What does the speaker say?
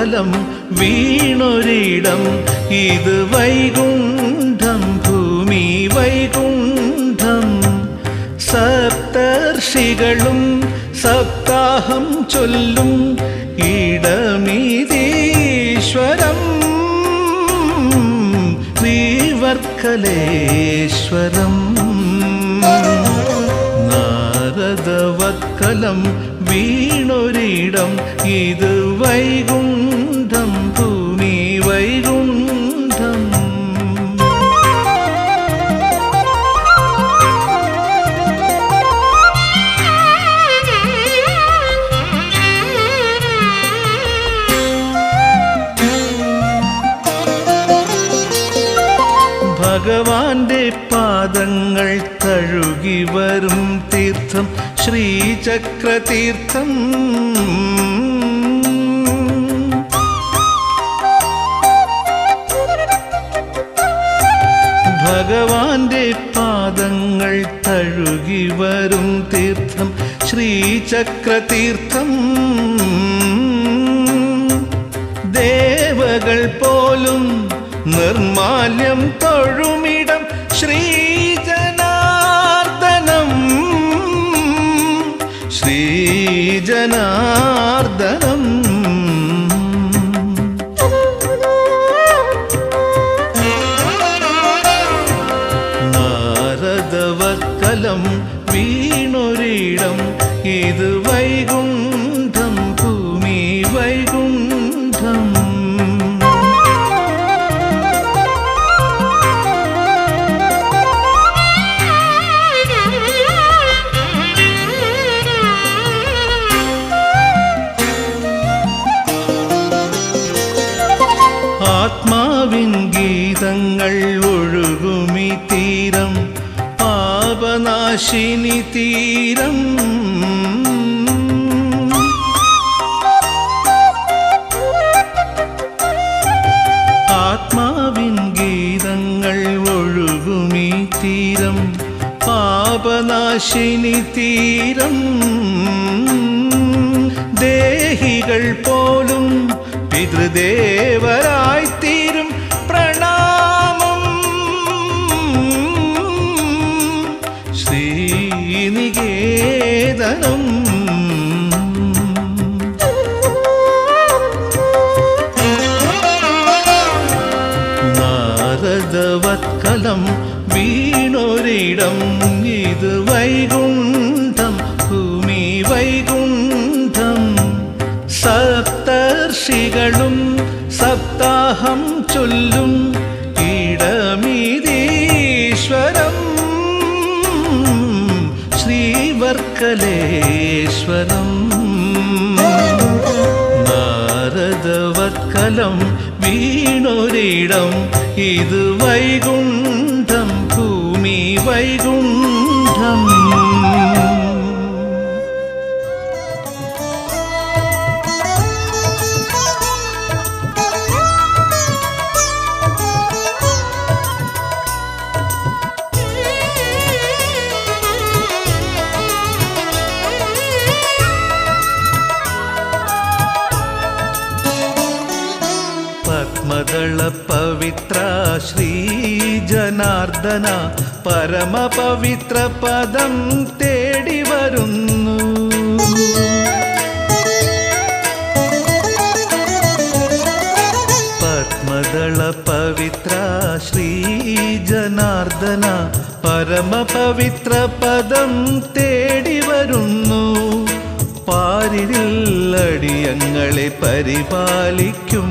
ഭഗവത്കലം വീണൊരിടം. ഇത് വൈകുണ്ഠം ഭൂമി വൈകുണ്ഠം. സപ്തർഷികളും സപ്താഹം ചൊല്ലും ഇടമീതീശ്വരം. ശ്രീവർക്കലേശ്വരം. നാരദവക്കലം വീണൊരിടം. ഇത് വൈകുണ്ഠം ഭഗവാന്റെ പാദങ്ങൾ തഴുകി വരും തീർത്ഥം ശ്രീചക്രതീർത്ഥം. ഭഗവാന്റെ പാദങ്ങൾ തഴുകി വരും തീർത്ഥം ശ്രീചക്രതീർത്ഥം. ദേവകൾ പോലും നിർമാല്യം തൊഴുമിടം ಜನಾ പാപനാശിനി തീരം. ആത്മാവിൻ ഗീതങ്ങൾ ഒഴുകുമീ തീരം. പാപനാശിനി തീരം. ദേഹികൾ പോലും പിതൃദേവരായി ശ്രീനികേതനം നാരദവത്കലം വീണൊരിടം ഇത് വൈകുണ്ഠം ഭൂമി വൈകുണ്ഠം. സപ്തർഷികളും സപ്താഹം ചൊല്ലും ശ്രീവർക്കലേശ്വരം നാരദവത്കലം വീണൊരിടം ഇത് വൈകുണ്ഠം ഭൂമി വൈകുണ്ഠം പത്മദള പവിത്ര ശ്രീ ജനാർദ്ദന പരമപവിത്ര പദം തേടി വരുന്നു. പത്മദള പവിത്ര ശ്രീ ജനാർദ്ദന പരമപവിത്ര പദം തേടി വരുന്നു. പാരിൽ പരിപാലിക്കും.